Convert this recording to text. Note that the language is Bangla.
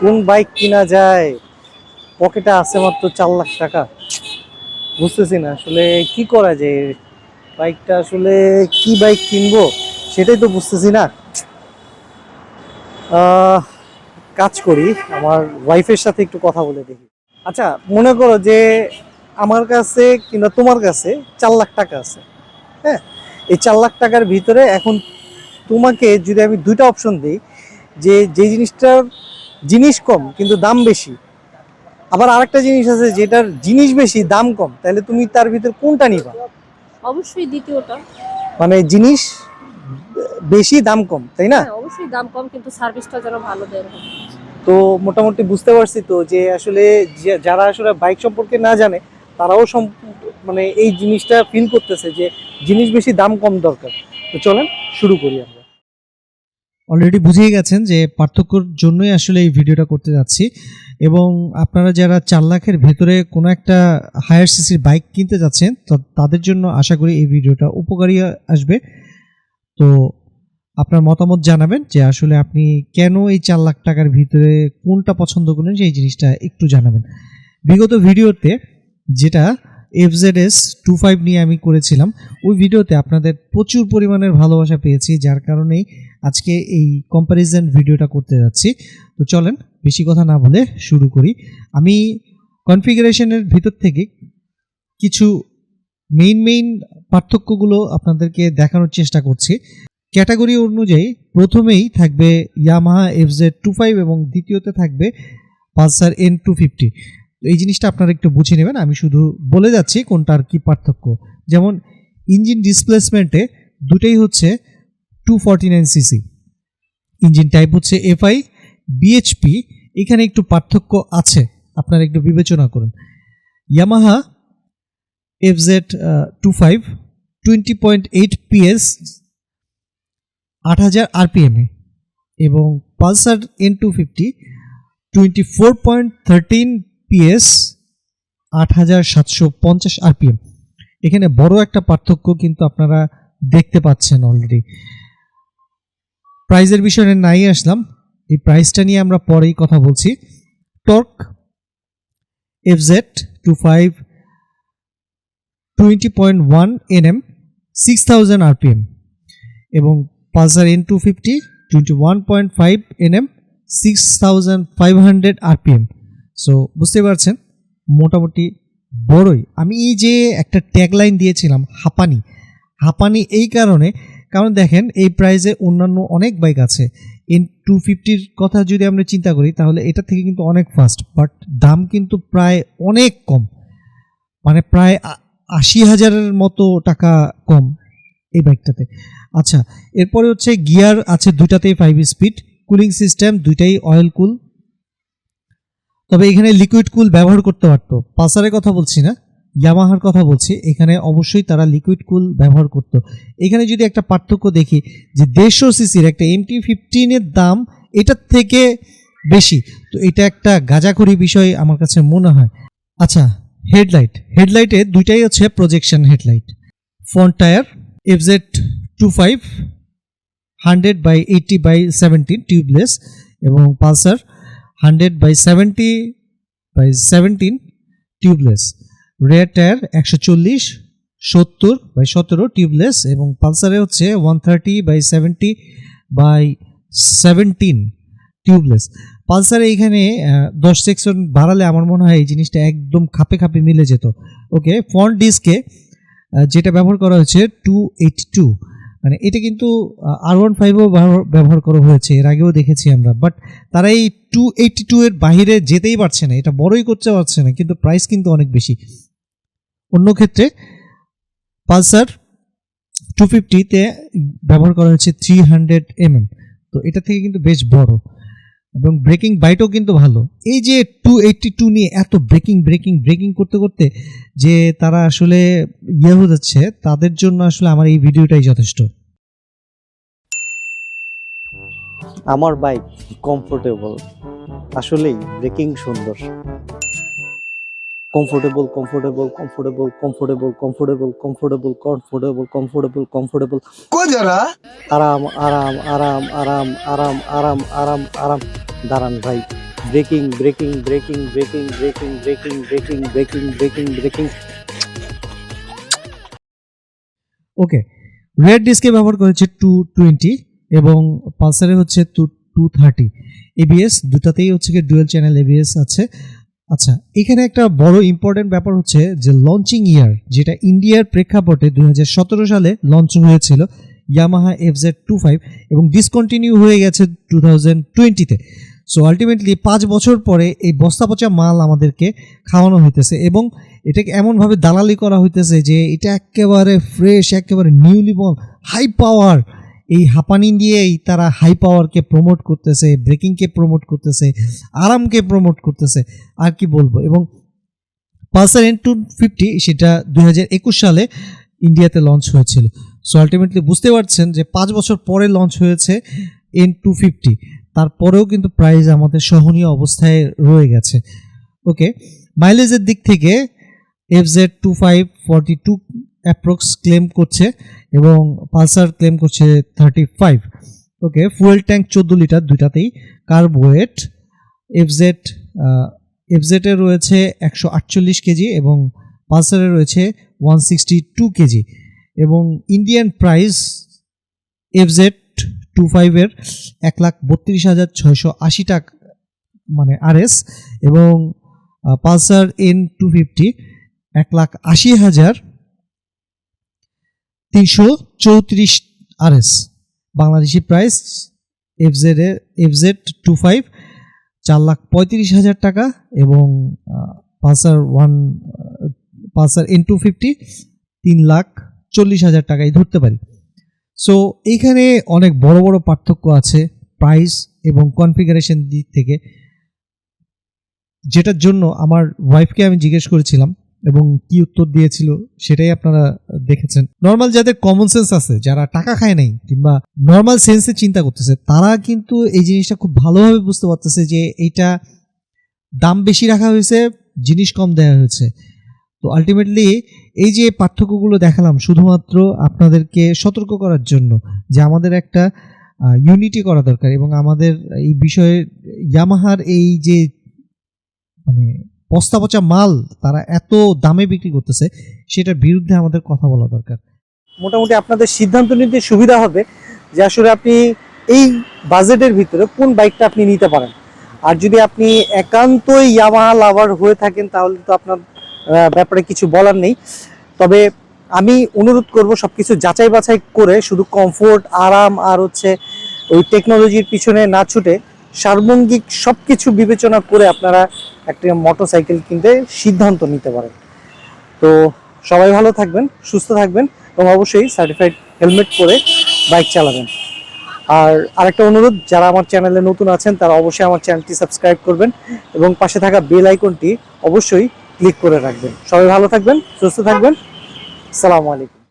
কোন বাইক কিনা যায়? পকেটে আছে মাত্র চার লাখ টাকা। বুঝতেছি না, আসলে কি করা যায়? বাইকটা আসলে কি বাইক কিনবো? সেটাই তো বুঝতেছি না। কাজ করি, আমার ওয়াইফের সাথে একটু কথা বলে দেখি। আচ্ছা মনে করো যে আমার কাছে কিংবা তোমার কাছে চার লাখ টাকা আছে। হ্যাঁ এই চার লাখ টাকার ভিতরে এখন তোমাকে যদি আমি দুইটা অপশন দিই, যে যে জিনিসটার জিনিস কম কিন্তু দাম বেশি। আবার আরেকটা জিনিস আছে যেটার জিনিস বেশি দাম কম তাহলে তুমি তার ভিতর কোনটা নিবা? অবশ্যই দ্বিতীয়টা। মানে জিনিস বেশি দাম কম তাই না? হ্যাঁ অবশ্যই দাম কম কিন্তু সার্ভিসটা যেন ভালো দেয় তো মোটামুটি বুঝতে পারছি তো যে আসলে যারা আসলে বাইক সম্পর্কে না জানে তারাও মানে এই জিনিসটা ফিল করতেছে যে জিনিস বেশি দাম কম দরকার। তো চলেন শুরু করি আমরা। অলরেডি বুঝেই গেছেন যে পার্থক্যর জন্যই আসলে এই ভিডিওটা করতে যাচ্ছি। এবং আপনারা যারা চার লাখের ভেতরে কোনো একটা হায়ার সিসির বাইক কিনতে যাচ্ছেন, তো তাদের জন্য আশা করি এই ভিডিওটা উপকারী আসবে। তো আপনার মতামত জানাবেন যে আসলে আপনি কেন এই চার লাখ টাকার ভিতরে কোনটা পছন্দ করেন, সেই জিনিসটা একটু জানাবেন। বিগত ভিডিওতে যেটা এফজেড এস টু ফাইভ নিয়ে আমি করেছিলাম। ওই ভিডিওতে আপনাদের প্রচুর পরিমাণের ভালোবাসা পেয়েছি, যার কারণেই আজকে এই কম্প্যারিজন ভিডিওটা করতে যাচ্ছি। তো চলেন, বেশি কথা না বলে শুরু করি। আমি কনফিগারেশনের ভিতর থেকে কিছু মেইন মেইন পার্থক্যগুলো আপনাদেরকে দেখানোর চেষ্টা করছি। ক্যাটাগরি অনুযায়ী প্রথমেই থাকবে ইয়ামাহা এফজেড টু ফাইভ এবং দ্বিতীয়তে থাকবে পালসার এন টু ফিফটি এই জিনিসটা আপনারা একটু বুঝে নেবেন। আমি শুধু বলে যাচ্ছি কোনটার কি পার্থক্য। যেমন ইঞ্জিন ডিসপ্লেসমেন্টে দুটোই হচ্ছে two forty nine CC engine type হচ্ছে এফআই বিএইচপি এখানে একটু পার্থক্য আছে। আপনারা একটু বিবেচনা করুন। Yamaha FZ two five twenty point eight PS আট হাজার আরপিএমে এবং Pulsar N two fifty twenty four point thirteen PS আট হাজার সাতশো পঞ্চাশ আরপিএম এখানে বড় একটা পার্থক্য কিন্তু আপনারা দেখতে পাচ্ছেন অলরেডি প্রাইজের বিষয়ে নাই আসলাম। এই প্রাইসটা নিয়ে আমরা পরেই কথা বলছি। Torque FZ two five twenty point one Nm six thousand RPM এবং Pulsar N two fifty twenty one point five Nm six thousand five hundred RPM so বুঝতে পারছেন? মোটামুটি বড়ই। আমি এই যে একটা ট্যাগলাইন দিয়েছিলাম, হাঁপানি। হাঁপানি এই কারণে, কারণ দেখেন, এই প্রাইজে অন্যান্য অনেক বাইক আছে। এন টু ফিফটির কথা যদি আমরা চিন্তা করি, তাহলে এটা থেকে কিন্তু অনেক ফাস্ট বাট দাম কিন্তু প্রায় অনেক কম। মানে প্রায় আশি হাজারের মতো টাকা কম এই বাইকটাতে আচ্ছা এরপরে হচ্ছে গিয়ার আছে দুইটাতেই ফাইভ স্পিড কুলিং সিস্টেম দুইটাই অয়েল কুল তবে এখানে লিকুইড কুল ব্যবহার করতে পারতো। পালসারের কথা বলছি না ইয়ামাহার কথা বলছি। এখানে অবশ্যই তারা লিকুইড কুল ব্যবহার করতো। এখানে যদি একটা পার্থক্য দেখি, যে দেড়শো সিসির একটা এমটি ফিফটিনের দাম এটার থেকে বেশি। তো এটা একটা গাজাখড়ি বিষয় আমার কাছে মনে হয়। আচ্ছা হেডলাইট হেডলাইটে দুইটাই হচ্ছে projection headlight front tyre FZ two five hundred by eighty by seventeen tubeless এবং Pulsar. Hundred by seventy by seventeen tubeless. Rear tyre একশো চল্লিশ, সত্তর বাই সতেরো টিউবলেস এবং পালসারে হচ্ছে one thirty by seventy by seventeen tubeless. পালসারে এইখানে দশ সেকশন বাড়ালে আমার মনে হয় এই জিনিসটা একদম খাপে খাপে মিলে যেত। ওকে, ফ্রন্ট ডিস্কে যেটা ব্যবহার করা হয়েছে টু এইটি টু। মানে এটা কিন্তু আর ওয়ান ফাইভও ব্যবহার করা হয়েছে, এর আগেও দেখেছি আমরা। বাট তারা এই টু এইটি টু এর বাহিরে যেতেই পারছে না, এটা বড়ই করতে পারছে না, কিন্তু প্রাইস কিন্তু অনেক বেশি। অন্য ক্ষেত্রে, পালসার টু ফিফটিতে ব্যবহার করা হয়েছে থ্রি হান্ড্রেড এমএম তো এটা থেকে কিন্তু বেশ বড়। এবং ব্রেকিং বাইটও কিন্তু ভালো। এই যে টু এইটি টু নিয়ে এত ব্রেকিং ব্রেকিং ব্রেকিং করতে করতে যে তারা আসলে ইয়ে হয়ে যাচ্ছে তাদের জন্য আসলে আমার এই ভিডিওটাই যথেষ্ট। আমার বাইক কমফোর্টেবল আসলেই ব্রেকিং সুন্দর। Comfortable comfortable comfortable comfortable comfortable comfortable comfortable comfortable comfortable কো যারা? আরাম আরাম আরাম আরাম আরাম আরাম আরাম আরাম। দাঁড়ান ভাই। Braking braking braking braking braking braking braking braking braking braking okay red ডিস্কে ব্যবহার করেছে টু টোয়েন্টি এবং পালসারে হচ্ছে টু টু থার্টি এবিএস দুটাতেই হচ্ছে কি ডুয়েল চ্যানেল এবিএস আছে। আচ্ছা এখানে একটা বড় ইম্পর্টেন্ট ব্যাপার হচ্ছে যে লঞ্চিং ইয়ার যেটা ইন্ডিয়ার প্রেক্ষাপটে দুই হাজার সতেরো সালে লঞ্চ হয়েছিল Yamaha F Z two five এবং ডিসকন্টিনিউ হয়ে গেছে টু থাউজেন্ড টোয়েন্টিতে সো আলটিমেটলি পাঁচ বছর পরে এই বস্তা পচা মাল আমাদেরকে খাওয়ানো হইতেছে এবং এটাকে এমনভাবে দালালি করা হইতেছে যে এটা একেবারে ফ্রেশ একেবারে নিউলি বল হাই পাওয়ার এই হাঁপানি দিয়েই তারা হাই পাওয়ারকে প্রমোট করতেছে ব্রেকিংকে প্রমোট করতেছে, আরামকে প্রমোট করতেছে। আর কি বলব? এবং পালসার এন টু ফিফটি সেটা দু হাজার একুশ সালে ইন্ডিয়াতে লঞ্চ হয়েছিল। সো আলটিমেটলি বুঝতে পারছেন যে পাঁচ বছর পরে লঞ্চ হয়েছে এন টু ফিফটি তারপরেও কিন্তু প্রাইস আমাদের সহনীয় অবস্থায় রয়ে গেছে। ওকে মাইলেজের দিক থেকে F Z two five forty two approx claim করছে এবং পালসার ক্লেম করছে thirty five okay fuel tank চোদ্দ লিটার দুইটাতেই কার্বোয়েট এফ জেড এফজেড এফজেডে রয়েছে একশো আটচল্লিশ কেজি এবং পালসারে রয়েছে ওয়ান সিক্সটি টু কেজি। এবং ইন্ডিয়ান প্রাইস এফজেড টু ফাইভের এক লাখ বত্রিশ হাজার ছয়শো আশি টাকা মানে আরএস এবং পালসার এন টু ফিফটি এক লাখ আশি হাজার তিনশো চৌত্রিশ RS Bangladeshi price FZ FZ two five চার লাখ পঁয়ত্রিশ হাজার টাকা এবং Pulsar one Pulsar N two fifty তিন লাখ চল্লিশ হাজার টাকায় ধরতে পারি। সো এইখানে অনেক বড় বড় পার্থক্য আছে প্রাইস এবং কনফিগারেশন দিক থেকে। যেটার জন্য আমার ওয়াইফকে আমি জিজ্ঞেস করেছিলাম এবং কি উত্তর দিয়েছিল সেটাই আপনারা দেখেছেন। নর্মাল যাদের কমন সেন্স আছে, যারা টাকা খায় নাই কিংবা নর্মাল সেন্সে চিন্তা করতেছে, তারা কিন্তু এই জিনিসটা খুব ভালোভাবে বুঝতে পারতেছে যে এইটা দাম বেশি রাখা হয়েছে, জিনিস কম দেওয়া হয়েছে। তো আলটিমেটলি এই যে পার্থক্যগুলো দেখালাম শুধুমাত্র আপনাদেরকে সতর্ক করার জন্য যে আমাদের একটা ইউনিটি করা দরকার এবং আমাদের এই বিষয়ে ইয়ামাহার এই যে মানে বস্তা পচা মাল তারা এত দামে বিক্রি করতেছে, সেটার বিরুদ্ধে আমাদের কথা বলা দরকার। মোটামুটি আপনাদের সিদ্ধান্ত নিতে সুবিধা হবে যে আসলে আপনি এই বাজেটের ভিতরে কোন বাইকটা আপনি নিতে পারেন। আর যদি আপনি একান্তই ইয়ামাহা লাভার হয়ে থাকেন, তাহলে তো আপনার ব্যাপারে কিছু বলার নেই। তবে আমি অনুরোধ করব সবকিছু যাচাই বাছাই করে শুধু কমফোর্ট আরাম আর হচ্ছে ওই টেকনোলজির পিছনে না ছুটে সার্বঙ্গিক সব কিছু বিবেচনা করে আপনারা একটা মোটরসাইকেল কিনতে সিদ্ধান্ত নিতে পারেন। তো সবাই ভালো থাকবেন, সুস্থ থাকবেন এবং অবশ্যই সার্টিফাইড হেলমেট পরে বাইক চালাবেন। আর আরেকটা অনুরোধ, যারা আমার চ্যানেলে নতুন আছেন, তারা অবশ্যই আমার চ্যানেলটি সাবস্ক্রাইব করবেন এবং পাশে থাকা বেল আইকনটি অবশ্যই ক্লিক করে রাখবেন। সবাই ভালো থাকবেন সুস্থ থাকবেন। সালামু আলাইকুম।